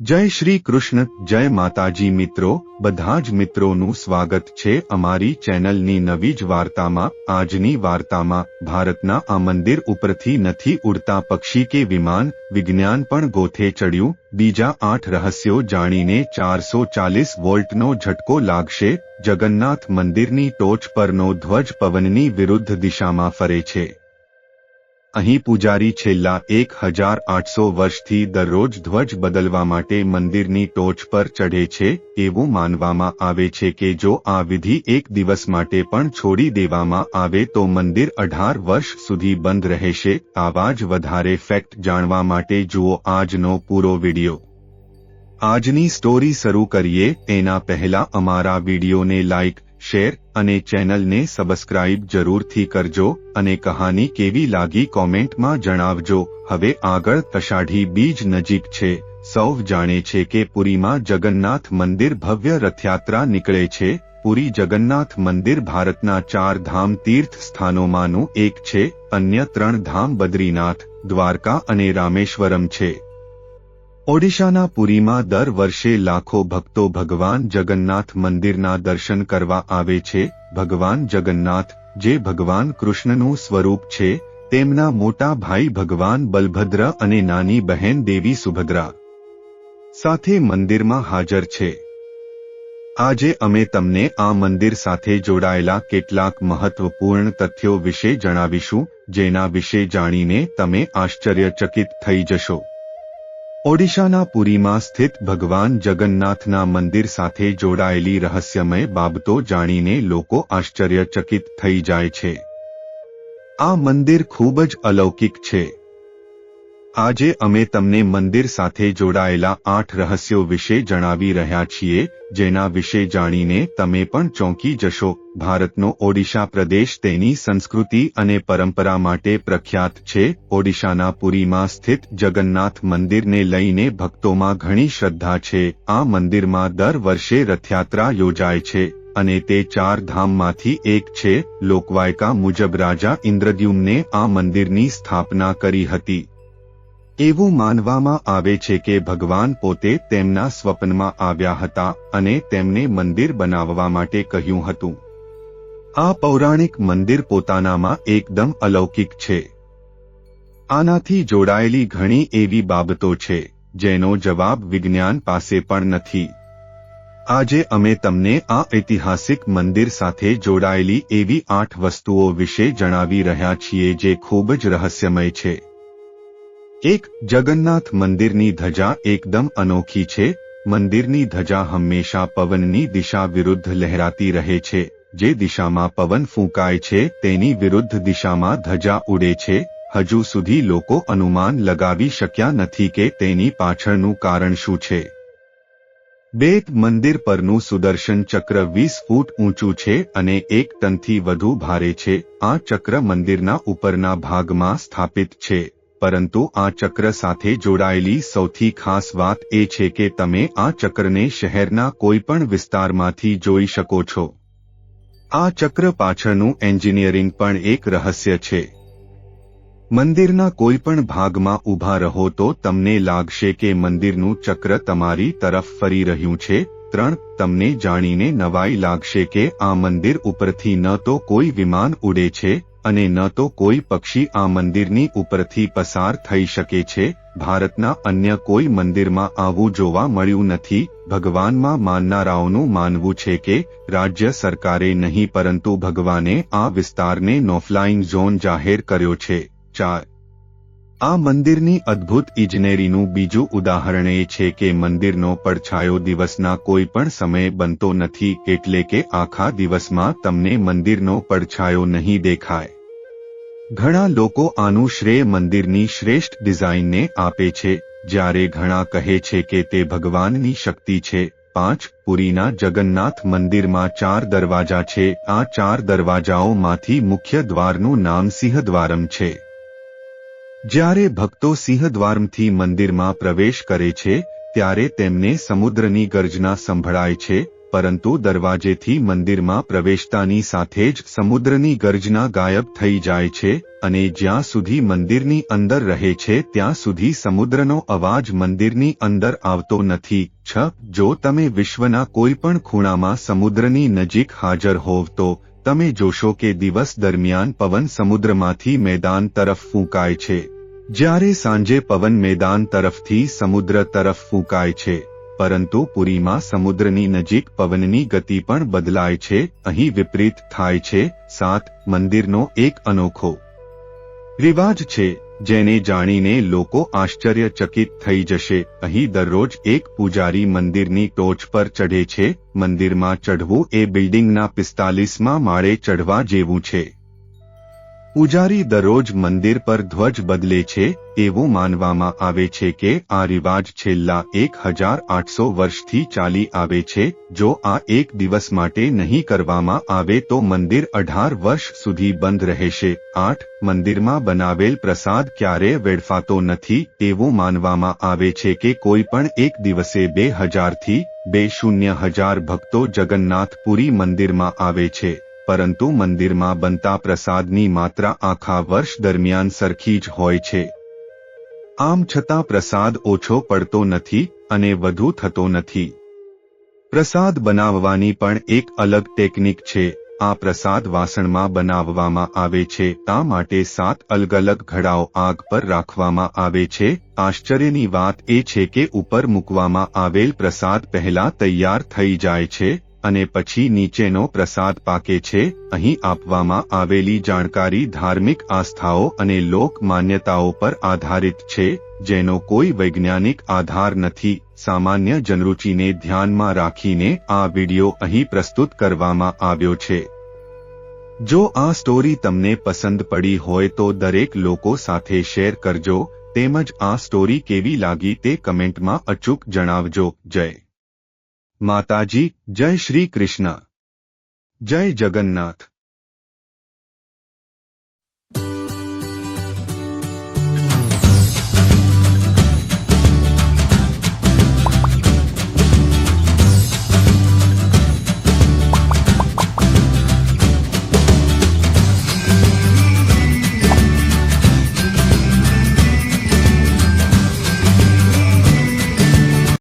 જય શ્રી કૃષ્ણ, જય માતાજી મિત્રો, બધા જ મિત્રોનું સ્વાગત છે અમારી ચેનલની નવી જ વાર્તામાં, આજની વાર્તામાં, ભારતના આ મંદિર ઉપરથી નથી ઉડતા પક્ષી કે વિમાન, વિજ્ઞાન પણ ગોથે ચડ્યું, બીજા આઠ રહસ્યો જાણીને ચારસો ચાલીસ વોલ્ટનો ઝટકો લાગશે, જગન્નાથ મંદિરની ટોચ પરનો ધ્વજ પવનની વિરુદ્ધ દિશામાં ફરે છે. અહીં પૂજારી છેલ્લા એક હજાર આઠસો વર્ષથી દરરોજ ધ્વજ બદલવા માટે મંદિરની ટોચ પર ચઢે છે, એવું માનવામાં આવે છે કે જો આ વિધિ એક દિવસ માટે પણ છોડી દેવામાં આવે તો મંદિર અઢાર વર્ષ સુધી બંધ રહેશે. આવા જ વધારે ફેક્ટ જાણવા માટે જુઓ આજનો પૂરો વિડિયો. આજની સ્ટોરી શરૂ કરીએ. એના પહેલા અમારા વિડિયોને લાઇક શેર અને ચેનલને સબસ્ક્રાઇબ જરૂરથી કરજો અને કહાની કેવી લાગી કોમેન્ટમાં જણાવજો. હવે આગળ તષાઢી બીજ નજીક છે. સૌ જાણે છે કે પુરીમાં જગન્નાથ મંદિર ભવ્ય રથયાત્રા નીકળે છે. પુરી જગન્નાથ મંદિર ભારતના ચાર ધામ તીર્થ સ્થાનોમાંનું એક છે. અન્ય ત્રણ ધામ બદ્રીનાથ, દ્વારકા અને રામેશ્વરમ છે. ઓડિશાના પુરીમાં દર વર્ષે લાખો ભક્તો ભગવાન જગન્નાથ મંદિરના દર્શન કરવા આવે છે. ભગવાન જગન્નાથ, જે ભગવાન કૃષ્ણનું સ્વરૂપ છે, તેમના મોટા ભાઈ ભગવાન બલભદ્ર અને નાની બહેન દેવી સુભદ્રા સાથે મંદિરમાં હાજર છે. આજે અમે તમને આ મંદિર સાથે જોડાયેલા કેટલાક મહત્વપૂર્ણ તથ્યો વિશે જણાવીશું, જેના વિશે જાણીને તમે આશ્ચર્યચકિત થઈ જશો. ઓડિશાના પુરીમાં સ્થિત ભગવાન જગન્નાથના મંદિર સાથે જોડાયેલી રહસ્યમય બાબતો જાણીને લોકો આશ્ચર્યચકિત થઈ જાય છે. આ મંદિર ખૂબ જ અલૌકિક છે. આજે અમે તમને મંદિર સાથે જોડાયેલા આઠ રહસ્યો વિશે જણાવી રહ્યા છીએ, જેના વિશે જાણીને તમે પણ ચોંકી જશો. ભારતનો ઓડિશા પ્રદેશ તેની સંસ્કૃતિ અને પરંપરા માટે પ્રખ્યાત છે. ઓડિશાના પુરીમાં સ્થિત જગન્નાથ મંદિરને લઈને ભક્તોમાં ઘણી શ્રદ્ધા છે. આ મંદિરમાં દર વર્ષે રથયાત્રા યોજાય છે અને તે ચાર ધામમાંથી એક છે. લોકવાયકા મુજબ રાજા ઇન્દ્રદ્યુમને આ મંદિરની સ્થાપના કરી હતી. એવું માનવામાં આવે છે કે ભગવાન પોતે તેમના સ્વપ્નમાં આવ્યા હતા અને તેમને મંદિર બનાવવા માટે કહ્યું હતું. આ પૌરાણિક મંદિર પોતાનામાં એકદમ અલૌકિક છે. આનાથી જોડાયેલી ઘણી એવી બાબતો છે, જેનો જવાબ વિજ્ઞાન પાસે પણ નથી. આજે અમે તમને આ ઐતિહાસિક મંદિર સાથે જોડાયેલી એવી આઠ વસ્તુઓ વિશે જણાવી રહ્યા છીએ જે ખૂબ જ રહસ્યમય છે. એક જગન્નાથ મંદિરની ધજા એકદમ અનોખી છે. મંદિરની ધજા હંમેશા પવનની દિશા વિરુદ્ધ લહેરાતી રહે છે. જે દિશામાં પવન ફૂંકાય છે, તેની વિરુદ્ધ દિશામાં ધજા ઉડે છે. હજુ સુધી લોકો અનુમાન લગાવી શક્યા નથી કે તેની પાછળનું કારણ શું છે. બેત મંદિર પરનું સુદર્શન ચક્ર વીસ ફૂટ ઊંચું છે અને એક ટનથી વધુ ભારે છે. આ ચક્ર મંદિરના ઉપરના ભાગમાં સ્થાપિત છે. પરંતુ આ ચક્ર સાથે જોડાયેલી સૌથી ખાસ વાત એ છે કે તમે આ ચક્રને શહેરના કોઈ પણ વિસ્તારમાંથી જોઈ શકો છો. આ ચક્ર પાછળનું એન્જિનિયરિંગ પણ એક રહસ્ય છે. મંદિરના કોઈ પણ ભાગમાં ઊભા રહો તો તમને લાગશે કે મંદિરનું ચક્ર તમારી તરફ ફરી રહ્યું છે. ત્રણ, તમને જાણીને નવાઈ લાગશે કે આ મંદિર ઉપરથી ન તો કોઈ વિમાન ઉડે છે. અને ન તો કોઈ પક્ષી આ મંદિરની ઉપરથી પસાર થઈ શકે છે. ભારતના અન્ય કોઈ મંદિરમાં આવું જોવા મળ્યું નથી. ભગવાનમાં માનનારાઓનું માનવું છે કે, રાજ્ય સરકારે નહીં, પરંતુ ભગવાને આ વિસ્તારને નોફલાઇંગ ઝોન જાહેર કર્યો છે. ચાર. આ મંદિરની અદ્ભુત ઇજનેરીનું બીજું ઉદાહરણ એ છે કે મંદિરનો પડછાયો દિવસના કોઈ પણ સમયે બનતો નથી, એટલે કે આખા દિવસમાં તમને મંદિરનો પડછાયો નહીં દેખાય. ઘણા લોકો આનું શ્રેય મંદિરની શ્રેષ્ઠ ડિઝાઇનને આપે છે, જ્યારે ઘણા કહે છે કે તે ભગવાનની શક્તિ છે. પાંચ, પુરીના જગન્નાથ મંદિરમાં ચાર દરવાજા છે. આ ચાર દરવાજાઓમાંથી મુખ્ય દ્વારનું નામ સિંહદ્વારમ છે. જ્યારે ભક્તો સિંહદ્વારમથી મંદિરમાં પ્રવેશ કરે છે, ત્યારે તેમને સમુદ્રની ગર્જના સંભળાય છે. પરંતુ દરવાજેથી મંદિરમાં પ્રવેશતાની સાથે જ સમુદ્રની ગર્જના ગાયબ થઈ જાય છે અને જ્યાં સુધી મંદિરની અંદર રહે છે ત્યાં સુધી સમુદ્રનો અવાજ મંદિરની અંદર આવતો નથી. છ. જો તમે વિશ્વના કોઈ પણ ખૂણામાં સમુદ્રની નજીક હાજર હોવ તો, તમે જોશો કે દિવસ દરમિયાન પવન સમુદ્રમાંથી મેદાન તરફ ફૂંકાય છે. જ્યારે સાંજે પવન મેદાન તરફથી સમુદ્ર તરફ ફૂંકાય છે પરંતુ પુરીમાં સમુદ્રની નજીક પવનની ગતિ પણ બદલાય છે, અહીં વિપરીત થાય છે, સાત, મંદિરનો એક અનોખો રિવાજ છે, જેને જાણીને લોકો આશ્ચર્યચકિત થઈ જશે, અહીં દરરોજ એક પૂજારી મંદિરની ટોચ પર ચઢે છે, મંદિરમાં ચઢવું એ બિલ્ડિંગના પિસ્તાલીસમાં માળે ચઢવા જેવું છે. પૂજારી દરરોજ મંદિર પર ધ્વજ બદલે છે, એવું માનવામાં આવે છે કે આ રિવાજ છેલ્લા એક હજાર આઠસો વર્ષથી ચાલી આવે છે, જો આ એક દિવસ માટે નહીં કરવામાં આવે તો મંદિર અઢાર વર્ષ સુધી બંધ રહેશે. આઠ, મંદિરમાં બનાવેલ પ્રસાદ ક્યારે વેડફાતો નથી, એવું માનવામાં આવે છે કે કોઈ પણ એક દિવસે બે હજારથી બે શૂન્ય હજાર ભક્તો જગન્નાથપુરી મંદિરમાં આવે છે. પરંતુ મંદિરમાં બનતા પ્રસાદની માત્રા આખા વર્ષ દરમિયાન સરખી જ હોય છે. આમ છતાં પ્રસાદ ઓછો પડતો નથી અને વધુ થતો નથી. પ્રસાદ બનાવવાની પણ એક અલગ ટેકનિક છે. આ પ્રસાદ વાસણમાં બનાવવામાં આવે છે. આ માટે સાત અલગ અલગ ઘડાઓ આગ પર રાખવામાં આવે છે. આશ્ચર્યની વાત એ છે કે ઉપર મૂકવામાં આવેલ પ્રસાદ પહેલા તૈયાર થઈ જાય છે. અને પછી નીચેનો પ્રસાદ પાકે છે. અહીં આપવામાં આવેલી જાણકારી ધાર્મિક આસ્થાઓ અને લોક માન્યતાઓ પર આધારિત છે, જેનો કોઈ વૈજ્ઞાનિક આધાર નથી. સામાન્ય જનરુચિને ધ્યાનમાં રાખીને આ વિડિયો અહીં પ્રસ્તુત કરવામાં આવ્યો છે. જો આ સ્ટોરી તમને પસંદ પડી હોય તો દરેક લોકો સાથે શેર કરજો, તેમજ આ સ્ટોરી કેવી લાગી તે કમેન્ટમાં અચૂક જણાવજો. જય. માતાજી જય શ્રી કૃષ્ણ. જય જગન્નાથ.